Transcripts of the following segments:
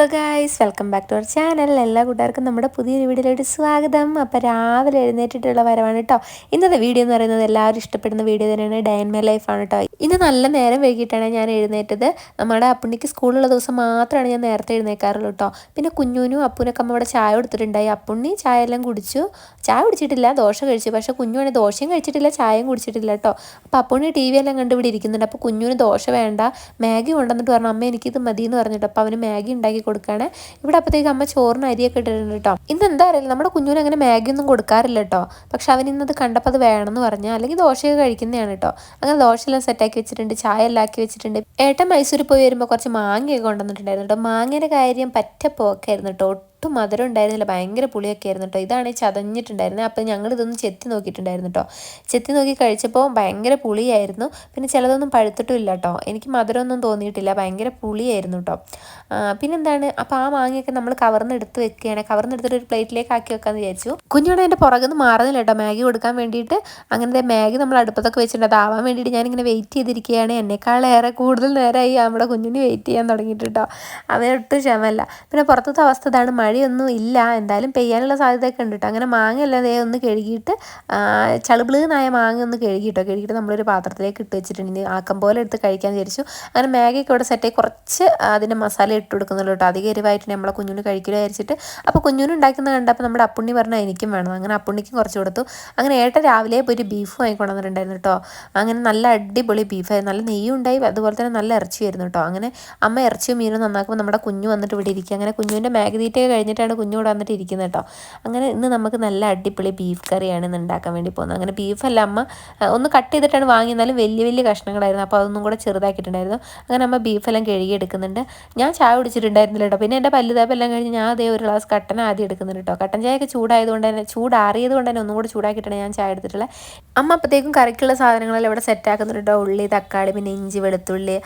Hello guys welcome back to our channel. എല്ലാ കൂട്ടുകാർക്കും നമ്മുടെ പുതിയൊരു വീഡിയോയിലോട്ട് സ്വാഗതം. അപ്പോൾ രാവിലെ എഴുന്നേറ്റിട്ടുള്ള വരവാണ് കേട്ടോ ഇന്നത്തെ വീഡിയോ എന്ന് പറയുന്നത് എല്ലാവരും ഇഷ്ടപ്പെടുന്ന വീഡിയോ തന്നെയാണ്. ഡയൻ മൈ ലൈഫാണ് കേട്ടോ ഇന്ന് നല്ല നേരം വൈകിട്ടാണ് ഞാൻ എഴുന്നേറ്റത്. നമ്മുടെ അപ്പുണ്ണിക്ക് സ്കൂളുള്ള ദിവസം മാത്രമാണ് ഞാൻ നേരത്തെ എഴുന്നേക്കാറുള്ളൂ കേട്ടോ പിന്നെ കുഞ്ഞുനും അപ്പൂനൊക്കെ അമ്മ ഇവിടെ ചായ കൊടുത്തിട്ടുണ്ടായി. അപ്പുണ്ണി ചായ എല്ലാം കുടിച്ചു. ചായ കുടിച്ചിട്ടില്ല ദോശ കഴിച്ചു. പക്ഷേ കുഞ്ഞുവാണെങ്കിൽ ദോശയും കഴിച്ചിട്ടില്ല ചായയും കുടിച്ചിട്ടില്ല കേട്ടോ അപ്പോൾ അപ്പുണ്ണി ടി വി എല്ലാം കണ്ട് ഇവിടെ ഇരിക്കുന്നുണ്ട്. അപ്പോൾ കുഞ്ഞുവിന് ദോശ വേണ്ട മാഗി കൊണ്ടുവന്നിട്ട് പറഞ്ഞു അമ്മ എനിക്കിത് മതി എന്ന് പറഞ്ഞിട്ട് അപ്പോൾ അവന് മാഗി ഉണ്ടാക്കി കൊടുക്കുകയാണ് ഇവിടെ അപ്പോഴത്തേക്ക് അമ്മ ചോറിന് അരിയൊക്കെ ഇട്ടിട്ടുണ്ട് കേട്ടോ ഇന്ന് എന്താ അറിയില്ല നമ്മുടെ കുഞ്ഞുവിന് അങ്ങനെ മാഗി ഒന്നും കൊടുക്കാറില്ല കേട്ടോ പക്ഷെ അവൻ ഇന്നത് കണ്ടപ്പോൾ അത് വേണമെന്ന് പറഞ്ഞാൽ അല്ലെങ്കിൽ ദോശയൊക്കെ കഴിക്കുന്നതാണ് കേട്ടോ അങ്ങനെ ദോശയെല്ലാം സെറ്റാക്കി വെച്ചിട്ടുണ്ട് ചായ എല്ലാം ആക്കി വെച്ചിട്ടുണ്ട്. ഏട്ടൻ മൈസൂർ പോയി വരുമ്പോൾ കുറച്ച് മാങ്ങയൊക്കെ കൊണ്ടുവന്നിട്ടുണ്ടായിരുന്നു കേട്ടോ മാങ്ങയുടെ കാര്യം പറ്റ പോക്കായിരുന്നു കേട്ടോ ഒട്ടും മധുരം ഉണ്ടായിരുന്നില്ല. ഭയങ്കര പുളിയൊക്കെ ആയിരുന്നു കേട്ടോ ഇതാണ് ചതഞ്ഞിട്ടുണ്ടായിരുന്നത്. അപ്പോൾ ഞങ്ങൾ ഇതൊന്ന് ചെത്തി നോക്കിയിട്ടുണ്ടായിരുന്നു കേട്ടോ ചെത്തി നോക്കി കഴിച്ചപ്പോൾ ഭയങ്കര പുളിയായിരുന്നു. പിന്നെ ചിലതൊന്നും പഴുത്തിട്ടും ഇല്ല കേട്ടോ എനിക്ക് മധുരമൊന്നും തോന്നിയിട്ടില്ല. ഭയങ്കര പുളിയായിരുന്നു കേട്ടോ പിന്നെന്താണ്? അപ്പോൾ ആ മാങ്ങയൊക്കെ നമ്മൾ കവർന്ന് എടുത്ത് വെക്കുകയാണ്. കവർന്ന് എടുത്തിട്ട് ഒരു പ്ലേറ്റിലേക്ക് ആക്കി വെക്കാമെന്ന് വിചാരിച്ചു. കുഞ്ഞോടെ എന്റെ പുറകിൽ മാറുന്നില്ല കേട്ടോ മാഗി കൊടുക്കാൻ വേണ്ടിയിട്ട്. അങ്ങനത്തെ മാഗി നമ്മൾ അടുപ്പത്തൊക്കെ വെച്ചിട്ടുണ്ട്. അതാവാൻ വേണ്ടിയിട്ട് ഞാനിങ്ങനെ വെയിറ്റ് ചെയ്തിരിക്കുകയാണ്. എന്നെക്കാളേറെ കൂടുതൽ നേരമായി നമ്മുടെ കുഞ്ഞിന് വെയിറ്റ് ചെയ്യാൻ തുടങ്ങിയിട്ട് കേട്ടോ അവനൊട്ടും ക്ഷമല്ല പിന്നെ പുറത്തത്തെ അവസ്ഥ ഇതാണ്. മഴയൊന്നും ഇല്ല. എന്തായാലും പെയ്യാനുള്ള സാധ്യതയൊക്കെ ഉണ്ട് കേട്ടോ അങ്ങനെ മാങ്ങല്ല ദേ ഒന്ന് കഴുകിയിട്ട് ചളുപിളുന്നായ മാങ്ങ ഒന്ന് കഴുകിയിട്ടോ കഴുകിയിട്ട് നമ്മളൊരു പാത്രത്തിലേക്ക് ഇട്ട് വെച്ചിട്ടുണ്ട്. ആക്കം പോലെ എടുത്ത് കഴിക്കാൻ വിചാരിച്ചു. അങ്ങനെ മാഗിയൊക്കെ ഇവിടെ സെറ്റായി കുറച്ച് അതിന്റെ മസാല ഇട്ട് കൊടുക്കുന്നുള്ളൂ കേട്ടോ അധികം എരിവായിട്ട് നമ്മളെ കുഞ്ഞുണ്ണി കഴിക്കില്ല വിചാരിച്ചിട്ട്. അപ്പോൾ കുഞ്ഞുണ്ണി ഉണ്ടാക്കുന്നത് കണ്ടപ്പോൾ നമ്മുടെ അപ്പുണ്ണി പറഞ്ഞാൽ എനിക്കും വേണം. അങ്ങനെ അപ്പുണ്ണിക്കും കുറച്ച് കൊടുത്തു. അങ്ങനെ ഏട്ട രാവിലെ ഒരു ബീഫ് വാങ്ങിക്കൊണ്ടുവന്നിട്ടുണ്ടായിരുന്നു കേട്ടോ അങ്ങനെ നല്ല അടിപൊളി ബീഫായിരുന്നു നല്ല നെയ്യും ഉണ്ടായി. അതുപോലെ തന്നെ നല്ല ഇറച്ചി വരുന്നു കേട്ടോ അങ്ങനെ അമ്മ ഇറച്ചിയും മീനും നന്നാക്കുമ്പോൾ നമ്മുടെ കുഞ്ഞു വന്നിട്ട് ഇവിടെ ഇരിക്കുക. അങ്ങനെ കുഞ്ഞുവിന്റെ മാഗി തീറ്റയൊക്കെ കഴിഞ്ഞിട്ടാണ് കുഞ്ഞു ഇവിടെ വന്നിട്ട് ഇരിക്കുന്നത് കേട്ടോ. അങ്ങനെ ഇന്ന് നമുക്ക് നല്ല അടിപൊളി ബീഫ് കറിയാണ് ഇന്ന് ഉണ്ടാക്കാൻ വേണ്ടി പോകുന്നത്. അങ്ങനെ ബീഫല്ല അമ്മ ഒന്ന് കട്ട് ചെയ്തിട്ടാണ് വാങ്ങി എന്നാലും വലിയ വലിയ കഷ്ണങ്ങളായിരുന്നു. അപ്പോൾ അതൊന്നും കൂടെ ചെറുതാക്കിയിട്ടുണ്ടായിരുന്നു. അങ്ങനെ അമ്മ ബീഫെല്ലാം കഴുകി എടുക്കുന്നുണ്ട്. ഞാൻ ചായ കുടിച്ചിട്ടുണ്ടായിരുന്നില്ല കേട്ടോ. പിന്നെ എന്റെ പല്ലുതാപ്പെല്ലാം കഴിഞ്ഞ് ഞാൻ അതേ ഒരു ഗ്ലാസ് കട്ടൻ ആദ്യം എടുക്കുന്നുണ്ട് കേട്ടോ. കട്ടൻ ചായയൊക്കെ ചൂടായതുകൊണ്ട് തന്നെ ചൂടാറിയത് കൊണ്ട് തന്നെ ഒന്നും കൂടെ ചൂടാക്കിയിട്ടാണ് ഞാൻ ചായ എടുത്തിട്ടുള്ളത്. അമ്മ അപ്പോഴത്തേക്കും കറിക്കുള്ള സാധനങ്ങളെല്ലാം ഇവിടെ സെറ്റാക്കുന്നുണ്ട് കേട്ടോ. ഉള്ളി തക്കാളി പിന്നെ ഇഞ്ചി വെളുത്തുള്ളി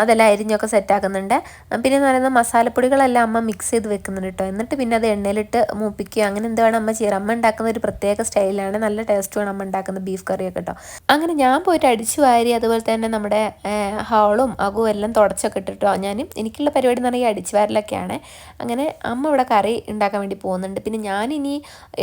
അതെല്ലാം അരിഞ്ഞൊക്കെ സെറ്റാക്കുന്നുണ്ട് പിന്നെ എന്ന് പറയുന്നത് മസാലപ്പൊടികളെല്ലാം അമ്മ മിക്സ് ചെയ്ത് വെക്കുന്നുണ്ട് കേട്ടോ എന്നിട്ട് പിന്നെ അത് എണ്ണയിലിട്ട് മൂപ്പിക്കുക. അങ്ങനെ എന്താണ് അമ്മ ചെയ്യാറ്? അമ്മ ഉണ്ടാക്കുന്ന ഒരു പ്രത്യേക സ്റ്റൈലാണ് നല്ല ടേസ്റ്റുമാണ് അമ്മ ഉണ്ടാക്കുന്ന ബീഫ് കറിയൊക്കെ കേട്ടോ അങ്ങനെ ഞാൻ പോയിട്ട് അടിച്ചു വാരി അതുപോലെ തന്നെ നമ്മുടെ ഹാളും അകവും എല്ലാം തുടച്ചൊക്കെ ഇട്ടിട്ടോ ഞാനും എനിക്കുള്ള പരിപാടി എന്ന് പറഞ്ഞാൽ അടിച്ചു വാരലൊക്കെയാണ്. അങ്ങനെ അമ്മ ഇവിടെ കറി ഉണ്ടാക്കാൻ വേണ്ടി പോകുന്നുണ്ട്. പിന്നെ ഞാനിനി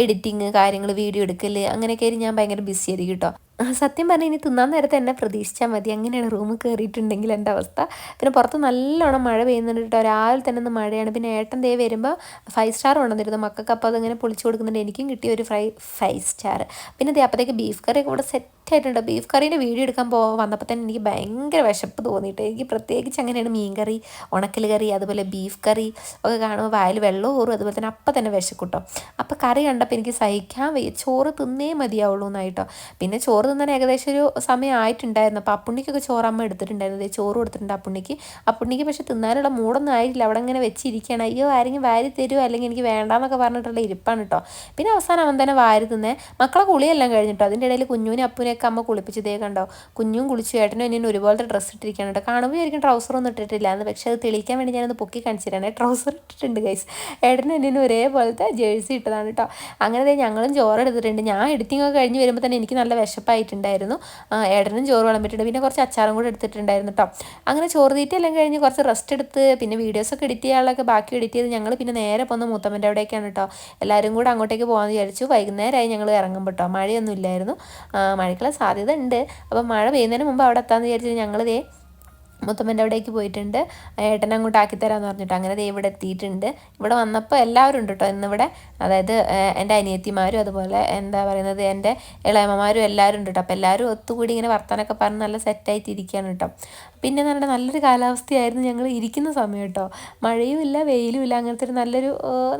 എഡിറ്റിങ് കാര്യങ്ങൾ വീഡിയോ എടുക്കൽ അങ്ങനെയൊക്കെ ഞാൻ ഭയങ്കര ബിസി ആയിരിക്കും കേട്ടോ സത്യം പറഞ്ഞാൽ ഇനി തിന്നാൻ നേരത്തെ എന്നെ പ്രതീക്ഷിച്ചാൽ മതി. അങ്ങനെയാണ് റൂമ് കയറിയിട്ടുണ്ടെങ്കിൽ എന്റെ അവസ്ഥ. പിന്നെ പുറത്ത് നല്ലോണം മഴ പെയ്യുന്നുണ്ട് കേട്ടോ. രാവിലെ തന്നെ ഒന്ന് മഴയാണ്. പിന്നെ ഏട്ടൻ ദേ വരുമ്പോൾ ഫൈവ് സ്റ്റാർ കൊണ്ടുവന്നിരുന്നു. മക്കൾക്ക് അപ്പോൾ അതിങ്ങനെ പൊളിച്ചു കൊടുക്കുന്നുണ്ട്. എനിക്കും കിട്ടിയ ഒരു ഫ്രൈ ഫൈവ് സ്റ്റാർ പിന്നെ ദേ അപ്പോഴത്തേക്ക് ബീഫ് കറി കൂടെ സെറ്റ് ആയിട്ടുണ്ട് ബീഫ് കറീന്റെ വീഡിയോ എടുക്കാൻ പോ വന്നപ്പോൾ തന്നെ എനിക്ക് ഭയങ്കര വിശപ്പ് തോന്നിയിട്ട്. എനിക്ക് പ്രത്യേകിച്ച് അങ്ങനെയാണ് മീൻ കറി ഉണക്കൽ കറി അതുപോലെ ബീഫ് കറി ഒക്കെ കാണുമ്പോൾ വായിൽ വെള്ളം ഊറും. അതുപോലെ തന്നെ അപ്പം തന്നെ വിശക്കൂട്ടോ അപ്പോൾ കറി കണ്ടപ്പോൾ എനിക്ക് സഹിക്കാൻ വയ്യ. ചോറ് തിന്നേ മതിയാവുള്ളൂ എന്നായിട്ടോ. പിന്നെ ചോറ് തിന്നാൻ ഏകദേശം ഒരു സമയം ആയിട്ടുണ്ടായിരുന്നു. അപ്പോൾ അപ്പുണ്ണിക്കൊക്കെ ചോറമ്മ എടുത്തിട്ടുണ്ടായിരുന്നു. ചോറ് കൊടുത്തിട്ടുണ്ട് അപ്പുണ്ണിക്ക്. അപ്പുണ്ണിക്ക് പക്ഷേ തിന്നാനുള്ള മൂടൊന്നും ആയിട്ടില്ല. അവിടെ ഇങ്ങനെ വെച്ചിരിക്കുകയാണ്. അയ്യോ ആരെങ്കിലും വാരി തരുമോ അല്ലെങ്കിൽ എനിക്ക് വേണ്ടാന്നൊക്കെ പറഞ്ഞിട്ടുള്ള ഇരിപ്പാണ് കേട്ടോ പിന്നെ അവസാനം അവൻ തന്നെ വാരി തിന്നേ. മക്കളെ കുളിയെല്ലാം കഴിഞ്ഞിട്ടോ? അതിന്റെ ഇടയിൽ കുഞ്ഞുവിനെ അപ്പുനെയൊക്കെ അമ്മ കുളിപ്പിച്ച് ദേ കണ്ടോ? കുഞ്ഞും കുളിച്ചു ഏട്ടനും എന്നെ ഒരുപോലത്തെ ഡ്രസ്സ് ഇട്ടിരിക്കുകയാണ് കേട്ടോ. കാണുമ്പോൾ ആയിരിക്കും ട്രൗസർ ഒന്നും ഇട്ടിട്ടില്ല എന്ന്. പക്ഷെ അത് തെളിയിക്കാൻ വേണ്ടി ഞാനൊന്ന് പൊക്കി കാണിച്ചിട്ടാണ് ട്രൗസർ ഇട്ടിട്ടുണ്ട് ഗൈസ് ഏട്ടനും എന്നെ ഒരേപോലത്തെ ജേഴ്സി ഇട്ടതാണ് കേട്ടോ. അങ്ങനെ ഞങ്ങളും ചോറ് എടുത്തിട്ടുണ്ട്. ഞാൻ എഡിറ്റിംഗ് ഒക്കെ കഴിഞ്ഞ് വരുമ്പോൾ തന്നെ എനിക്ക് നല്ല വിശപ്പായിട്ടുണ്ടായിരുന്നു. ഏട്ടനും ചോറ് വിളമ്പിട്ടുണ്ട് പിന്നെ കുറച്ച് അച്ചാറും കൂടെ എടുത്തിട്ടുണ്ടായിരുന്നു കേട്ടോ. അങ്ങനെ ചോറ് തീറ്റ എല്ലാം കഴിഞ്ഞ് കുറച്ച് റെസ്റ്റ് എടുത്ത് പിന്നെ വീഡിയോസൊക്കെ എഡിറ്റ് ചെയ്യാനുള്ളതൊക്കെ ബാക്കി എഡിറ്റ് ചെയ്ത് ഞങ്ങൾ പിന്നെ നേരെ പോകുന്ന മൂത്തമ്മന്റെ അവിടേക്കാണ് കേട്ടോ. എല്ലാവരും കൂടെ അങ്ങോട്ടേക്ക് പോകാമെന്ന് വിചാരിച്ചു. വൈകുന്നേരമായി ഞങ്ങൾ ഇറങ്ങുമ്പോൾ കേട്ടോ. മഴയൊന്നും ഇല്ലായിരുന്നു. മഴയ്ക്കുള്ള സാധ്യത ഉണ്ട് അപ്പോൾ മഴ പെയ്യുന്നതിന് മുമ്പ് അവിടെ എത്താമെന്ന് വിചാരിച്ചിട്ട് ഞങ്ങളിതേ മുത്തമ്മന്റെ അവിടേക്ക് പോയിട്ടുണ്ട്. ഏട്ടനെ അങ്ങോട്ട് ആക്കിത്തരാമെന്ന് പറഞ്ഞിട്ട് അങ്ങനെ ദേ ഇവിടെ എത്തിയിട്ടുണ്ട്. ഇവിടെ വന്നപ്പോൾ എല്ലാവരും ഉണ്ട് കേട്ടോ ഇന്നിവിടെ അതായത് എന്റെ അനിയത്തിമാരും അതുപോലെ എന്താ പറയുന്നത് എന്റെ ഇളയമ്മമാരും എല്ലാവരും ഉണ്ട് കേട്ടോ അപ്പോൾ എല്ലാവരും ഒത്തുകൂടി ഇങ്ങനെ വർത്താനൊക്കെ പറഞ്ഞ് നല്ല സെറ്റായിട്ട് ഇരിക്കുകയാണ് കേട്ടോ പിന്നെ പറഞ്ഞാൽ നല്ലൊരു കാലാവസ്ഥയായിരുന്നു ഞങ്ങൾ ഇരിക്കുന്ന സമയം കേട്ടോ മഴയും ഇല്ല വെയിലും ഇല്ല അങ്ങനത്തെ ഒരു നല്ലൊരു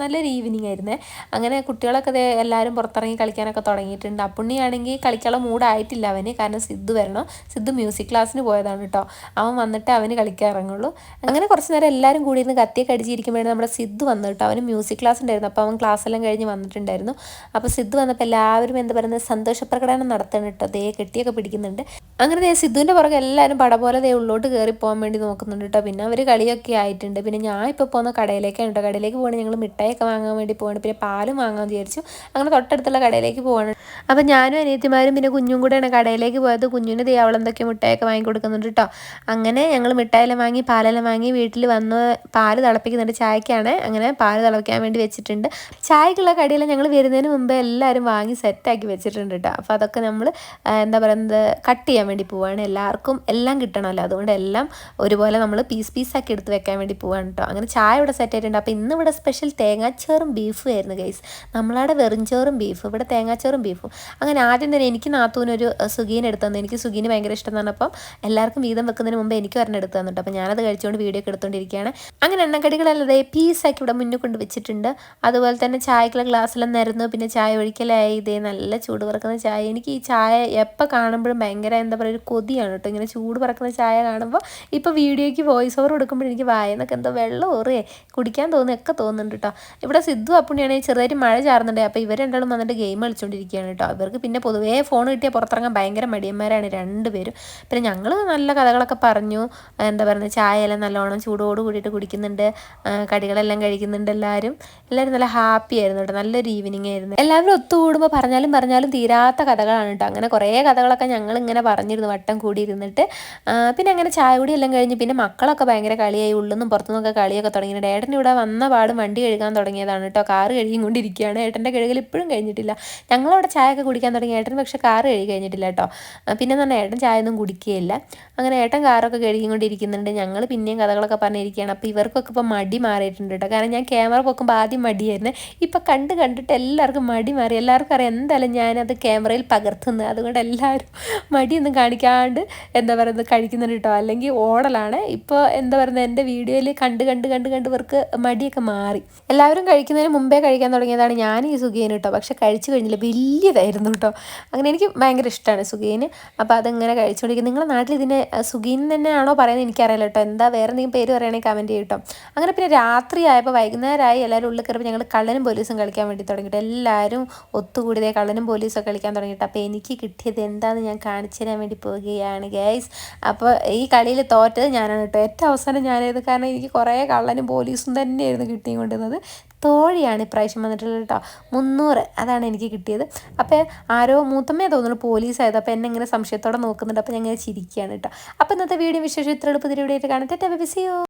നല്ലൊരു ഈവനിങ് ആയിരുന്നേ. അങ്ങനെ കുട്ടികളൊക്കെ എല്ലാവരും പുറത്തിറങ്ങി കളിക്കാനൊക്കെ തുടങ്ങിയിട്ടുണ്ട്. അപ്പുണ്ണിയാണെങ്കിൽ കളിക്കാനുള്ള മൂഡായിട്ടില്ല അവന്. കാരണം സിദ്ധു വരണം. സിദ്ധു മ്യൂസിക് ക്ലാസ്സിന് പോയതാണ് കേട്ടോ അവൻ വന്നിട്ട് അവന് കളിക്കാൻ ഇറങ്ങുള്ളൂ അങ്ങനെ കുറച്ച് നേരം എല്ലാവരും കൂടി ഇരുന്ന് കത്തിയൊക്കെ അടിച്ചിരിക്കുമ്പോഴാണ് നമ്മുടെ സിദ്ധു വന്നു കേട്ടോ. അവന് മ്യൂസിക് ക്ലാസ് ഉണ്ടായിരുന്നു. അപ്പോൾ അവൻ ക്ലാസ് എല്ലാം കഴിഞ്ഞ് വന്നിട്ടുണ്ടായിരുന്നു. അപ്പോൾ സിദ്ധു വന്നപ്പോൾ എല്ലാവരും എന്താ പറയുന്നത് സന്തോഷപ്രകടനം നടത്തണം കേട്ടോ. ദേ കെട്ടിയൊക്കെ പിടിക്കുന്നുണ്ട്. അങ്ങനെ ദേ സിദ്ധുവിന്റെ പുറകെ എല്ലാവരും പട പോലെ ദേ ഉള്ളോട്ട് കയറി പോകാൻ വേണ്ടി നോക്കുന്നുണ്ട് കേട്ടോ. പിന്നെ അവർ കളിയൊക്കെ ആയിട്ടുണ്ട്. പിന്നെ ഞാൻ ഇപ്പോൾ പോകുന്ന കടയിലേക്കാണ് കേട്ടോ. കടയിലേക്ക് പോകുകയാണ് ഞങ്ങൾ മിഠായിയൊക്കെ വാങ്ങാൻ വേണ്ടി പോകണം പിന്നെ പാലും വാങ്ങാൻ വിചാരിച്ചു. അങ്ങനെ തൊട്ടടുത്തുള്ള കടയിലേക്ക് പോകണം അപ്പോൾ ഞാനും അനിയത്തിമാരും പിന്നെ കുഞ്ഞും കൂടെയാണ് കടയിലേക്ക് പോയത്. കുഞ്ഞിന് ദേ അവളെന്തൊക്കെ മിഠായിയൊക്കെ വാങ്ങി കൊടുക്കുന്നുണ്ട് കേട്ടോ. അങ്ങനെ ഞങ്ങൾ മിഠായിലും വാങ്ങി പാലെല്ലാം വാങ്ങി വീട്ടിൽ വന്ന് പാൽ തിളപ്പിക്കുന്നുണ്ട്. ചായക്കാണ്. അങ്ങനെ പാൽ തിളപ്പിക്കാൻ വേണ്ടി വെച്ചിട്ടുണ്ട്. ചായക്കുള്ള കടിയെല്ലാം ഞങ്ങൾ വരുന്നതിന് മുമ്പേ എല്ലാവരും വാങ്ങി സെറ്റാക്കി വെച്ചിട്ടുണ്ട് കേട്ടോ അപ്പോൾ അതൊക്കെ നമ്മൾ എന്താ പറയുന്നത് കട്ട് ചെയ്യാൻ വേണ്ടി പോവുകയാണ് എല്ലാവർക്കും എല്ലാം കിട്ടണമല്ലോ. അതുകൊണ്ട് എല്ലാം ഒരുപോലെ നമ്മൾ പീസ് പീസാക്കി എടുത്ത് വെക്കാൻ വേണ്ടി പോവാണ് കേട്ടോ അങ്ങനെ ചായ ഇവിടെ സെറ്റ് ആയിട്ടുണ്ട്. അപ്പോൾ ഇന്ന് ഇവിടെ സ്പെഷ്യൽ തേങ്ങാച്ചോറും ബീഫും ആയിരുന്നു ഗൈസ് നമ്മളവിടെ വെറുംചോറും ബീഫും ഇവിടെ തേങ്ങാച്ചോറും ബീഫും അങ്ങനെ ആദ്യം തന്നെ എനിക്ക് നാത്തൂനൊരു സുഗീൻ എടുത്തു തന്നു. എനിക്ക് സുഗീന് ഭയങ്കര ഇഷ്ടം പറഞ്ഞപ്പം എല്ലാവർക്കും വീതം വെക്കുന്നതിന് മുമ്പ് എനിക്ക് ഒരെണ്ണം എടുത്തു തന്നിട്ട് അപ്പോൾ ഞാനത് കഴിച്ചുകൊണ്ട് വീഡിയോ ഒക്കെ എടുത്തുകൊണ്ടിരിക്കുകയാണ് അങ്ങനെ എണ്ണക്കടികളല്ലാതെ പീസാക്കി ഇവിടെ മുന്നിൽ കൊണ്ട് വെച്ചിട്ടുണ്ട്. അതുപോലെ തന്നെ ചായക്കുള്ള ഗ്ലാസ്സെല്ലാം നിരന്നു. പിന്നെ ചായ ഒഴിക്കലായി. ഇതേ നല്ല ചൂട് പറക്കുന്ന ചായ. എനിക്ക് ഈ ചായ എപ്പോൾ കാണുമ്പോഴും ഭയങ്കര എന്താ പറയുക ഒരു കൊതിയാണ് കേട്ടോ. ഇങ്ങനെ ചൂട് പറക്കുന്ന ചായ കാണുമ്പോൾ ഇപ്പോൾ വീഡിയോയ്ക്ക് വോയിസ് ഓവർ കൊടുക്കുമ്പോൾ എനിക്ക് വായനൊക്കെ എന്തോ വെള്ളം ഓറിയേ കുടിക്കാൻ തോന്നുന്നൊക്കെ തോന്നുന്നുണ്ട് കേട്ടോ. ഇവിടെ സിദ്ധു അപ്പുണ്ണിയാണെങ്കിൽ ചെറുതായിട്ട് മഴ ചാർന്നുണ്ട് അപ്പോൾ ഇവർ രണ്ടാളും വന്നിട്ട് ഗെയിം കളിച്ചുകൊണ്ടിരിക്കുകയാണ് കേട്ടോ. ഇവർക്ക് പിന്നെ പൊതുവേ ഫോൺ കിട്ടിയാൽ പുറത്തിറങ്ങാൻ ഭയങ്കര മടിയന്മാരാണ് രണ്ടുപേരും. പിന്നെ ഞങ്ങൾ നല്ല കഥകളൊക്കെ പറഞ്ഞു. എന്താ പറയുന്നത് ചായയെല്ലാം നല്ലോണം ചൂടോട് കൂടിയിട്ട് കുടിക്കുന്നുണ്ട്. കടികളെല്ലാം കഴിക്കുന്നുണ്ട് എല്ലാവരും എല്ലാവരും നല്ല ഹാപ്പി ആയിരുന്നു കേട്ടോ. നല്ലൊരു ഈവനിങ് ആയിരുന്നു. എല്ലാവരും ഒത്തുകൂടുമ്പോൾ പറഞ്ഞാലും പറഞ്ഞാലും തീരാത്ത കഥകളാണ് കേട്ടോ. അങ്ങനെ കുറേ കഥകളൊക്കെ ഞങ്ങൾ ഇങ്ങനെ പറഞ്ഞിരുന്നു വട്ടം കൂടിയിരുന്നിട്ട്. പിന്നെ അങ്ങനെ ചായ കൂടി എല്ലാം കഴിഞ്ഞ് പിന്നെ മക്കളൊക്കെ ഭയങ്കര കളിയായി. ഉള്ളെന്നും പുറത്തുനിന്നൊക്കെ കളിയൊക്കെ തുടങ്ങിയിട്ട് ഏട്ടൻ ഇവിടെ വന്ന പാടും വണ്ടി കഴുകാൻ തുടങ്ങിയതാണ് കേട്ടോ. കാറ് കഴുകിയും കൊണ്ടിരിക്കുകയാണ്. ഏട്ടന്റെ കഴുകൽ ഇപ്പോഴും കഴിഞ്ഞിട്ടില്ല. ഞങ്ങളവിടെ ചായ ഒക്കെ കുടിക്കാൻ തുടങ്ങി. ഏട്ടൻ പക്ഷേ കാറ് കഴുകി കഴിഞ്ഞിട്ടില്ല കേട്ടോ. പിന്നെ എന്ന് പറഞ്ഞാൽ ഏട്ടൻ ചായ ഒന്നും കുടിക്കുകയില്ല. അങ്ങനെ ഏട്ടൻ കാറൊക്കെ കഴുകിക്കൊണ്ടിരിക്കുന്നുണ്ട് ഞങ്ങൾ പിന്നെയും കഥകളൊക്കെ പറഞ്ഞിരിക്കുകയാണ്. അപ്പോൾ ഇവർക്കൊക്കെ ഇപ്പോൾ മടി മാറിയിട്ടുണ്ട് കേട്ടോ കാരണം ഞാൻ ക്യാമറ പൊക്കുമ്പോൾ ആദ്യം മടിയായിരുന്നു. ഇപ്പം കണ്ട് കണ്ടിട്ട് എല്ലാവർക്കും മടി മാറി. എല്ലാവർക്കും അറിയാം എന്തായാലും ഞാനത് ക്യാമറയിൽ പകർത്തുന്നത്. അതുകൊണ്ട് എല്ലാവരും മടിയൊന്നും കാണിക്കാണ്ട് എന്താ പറയുന്നത് കഴിക്കുന്നുണ്ട് കേട്ടോ അല്ലെങ്കിൽ ഓടലാണ്. ഇപ്പോൾ എന്താ പറയുന്നത് എന്റെ വീഡിയോയിൽ കണ്ട് കണ്ട് കണ്ട് കണ്ട് ഇവർക്ക് മടിയൊക്കെ മാറി. എല്ലാവരും കഴിക്കുന്നതിന് മുമ്പേ കഴിക്കാൻ തുടങ്ങിയതാണ് ഞാൻ ഈ സുഖീന് കേട്ടോ പക്ഷെ കഴിച്ചു കഴിഞ്ഞില്ല. വലിയതായിരുന്നു കേട്ടോ അങ്ങനെ എനിക്ക് ഭയങ്കര ഇഷ്ടമാണ് സുഖീന് അപ്പോൾ അതെങ്ങനെ കഴിച്ചുകൊണ്ടിരിക്കും നിങ്ങളുടെ നാട്ടിൽ ഇതിനെ സുഖീൻ തന്നെയാണോ പറയുന്നത് എനിക്കറിയില്ല കേട്ടോ. എന്താ വേറെ എന്തെങ്കിലും പേര് പറയുകയാണെങ്കിൽ കമന്റ് ചെയ്യും കേട്ടോ. അങ്ങനെ പിന്നെ രാത്രി ആയപ്പോൾ വൈകുന്നേരമായി എല്ലാവരും ഉള്ളിൽ കയറിയപ്പോൾ ഞങ്ങൾ കള്ളനും പോലീസും കളിക്കാൻ വേണ്ടി തുടങ്ങിയിട്ട് എല്ലാവരും ഒത്തുകൂടിയതേ കള്ളനും പോലീസൊക്കെ കളിക്കാൻ തുടങ്ങിയിട്ട്. അപ്പോൾ എനിക്ക് കിട്ടിയത് എന്താണെന്ന് ഞാൻ കാണിച്ചു തരാൻ വേണ്ടി പോവുകയാണ് ഗൈസ് അപ്പോൾ ഈ കളിയിൽ തോറ്റത് ഞാനാണ് കേട്ടോ. ഏറ്റവും അവസാനം ഞാനായിരുന്നു. കാരണം എനിക്ക് കുറേ കള്ളനും പോലീസും തന്നെയായിരുന്നു കിട്ടിയും കൊണ്ടിരുന്നത് തോഴിയാണ് ഇപ്രാവശ്യം വന്നിട്ടുള്ളത് കേട്ടോ. മുന്നൂറ് അതാണ് എനിക്ക് കിട്ടിയത്. അപ്പോൾ ആരോ മൂത്തമ്മയെ തോന്നുന്നു പോലീസായത്. അപ്പോൾ എന്നെ ഇങ്ങനെ സംശയത്തോടെ നോക്കുന്നുണ്ട്. അപ്പോൾ ഞാൻ ഇങ്ങനെ ചിരിക്കുകയാണ് കേട്ടോ. അപ്പോൾ ഇന്നത്തെ വീഡിയോ വിശേഷം ഇത്ര എളുപ്പത്തിൽ ഇവിടെ ആയിട്ട് കാണട്ടെ ബിസിയോ